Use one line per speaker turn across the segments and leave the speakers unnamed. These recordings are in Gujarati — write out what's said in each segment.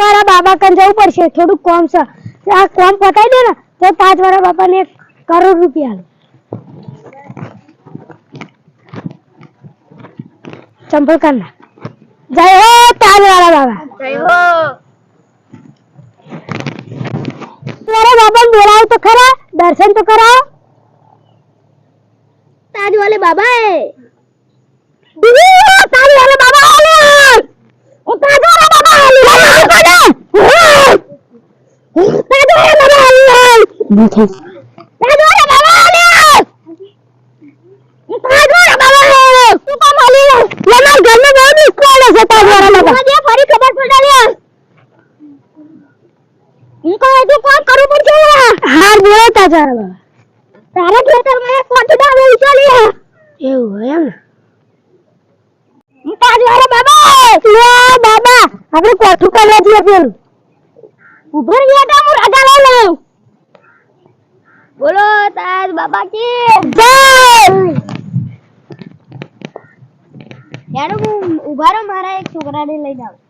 વાળા બાબા કન જવું પડશે. થોડું કોમ છે આ કોમ પતાવી દે ને તો પાંચ વાળા બાપાને એક કરોડ રૂપિયા આલો. ચંપલ કરના જય હો પાંચ વાળા બાબા.
જય હો.
મારા બાબા બોલાવ તો ખરા દર્શન તો કરાવો.
તાજ વાલે બાબા
એ તાજ વાળા બાબા આલે ઓ તાજ વાળા બાબા આલે હાર બોલો તાજ બાબા તારા ખેતરમાં એક કોટી દાવે હે એવું એમ તાજ બાબા લે બાબા આપણે કોઠું કરવા જઈએ પેલું. ઉભર ગયા તા હું રાજા લઈ લઉં.
બોલો તાજ બાબા કી. યાર હું ઊભા રહો, મારા એક છોકરાને લઈને આવું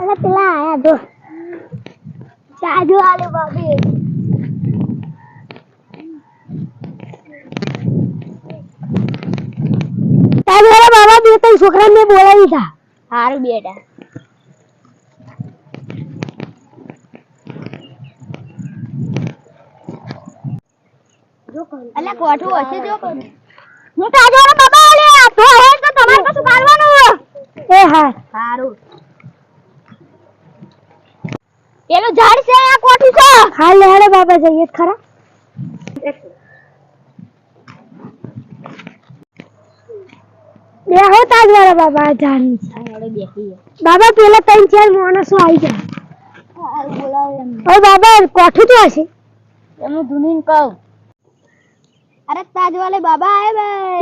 અરે પેલા આયા જો.
તાજુ આલે બાબી
તાજ બાબા, બે ત્રણ છોકરાને બોલાવી હતા
હારું બેટા. અલ્યા કોઠું હશે જો
હું તાજો બાબા આલે તો હે તો તમારે કશું કાઢવાનું એ હા.
સારું પેલું ઝાડ છે આ કોઠું છે.
હા લેડે બાબા જઈએ ખરા. બે હો તાજ વાળા બાબા
બેસીએ.
બાબા પેલા ત્રણ ચાર માણસો આવી જાય હવે બાબા કોઠું તો હશે?
એમનું ધૂનીન કહું. અરે તાજ વાલે બાબા આए ભાઈ.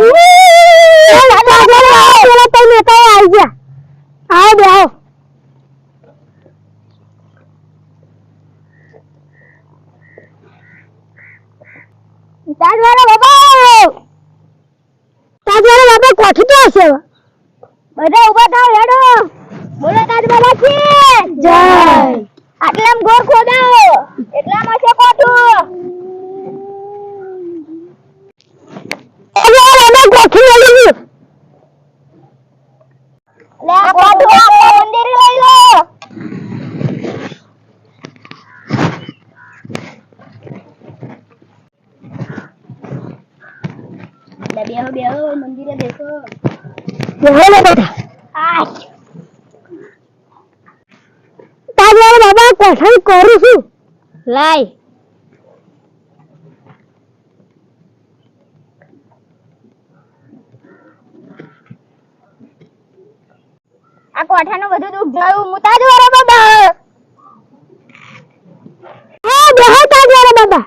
પેલા ત્રણ નેતાઓ આવી ગયા. આવો બે આવો
તાજ વાલે બાબા
તાજ વાળા બાબા કોઠું તો હશે હવે.
બધા ઊભા થાવ હેડો. બોલો તાજ બાબા
જય.
આટલામ ગોર ખોદાવો એટલામાં છે કોઠું.
તાજ વાળા બાબા મળી
લે કોઠું આપણે મંદિરે લઈ લો. બેહો બેહો મંદિરે બેસો
બેટા
આ
તાજ વાળા બાબા કોઠાનું કરું છું.
લાય. આ કોઠાનું બધું દુઃખ જોયું હું તાજ વાળા બાબા.
હા બેહો તાજ વાળા બાબા.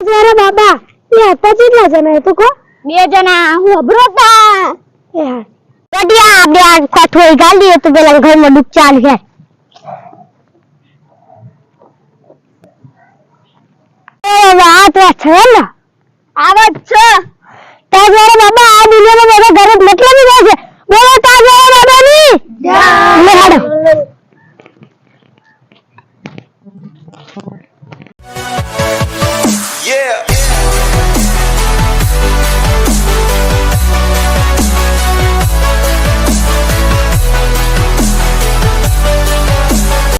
તાજ બાબા. હતા કેટલા જણા એ કો?
બે જણા હું
અબરો હતા કડિયા બે આ કોઠું ગાલી તો પેલા ઘરમાં દુખ ચાલ છે વાત વાત છે ને?
આવત છે.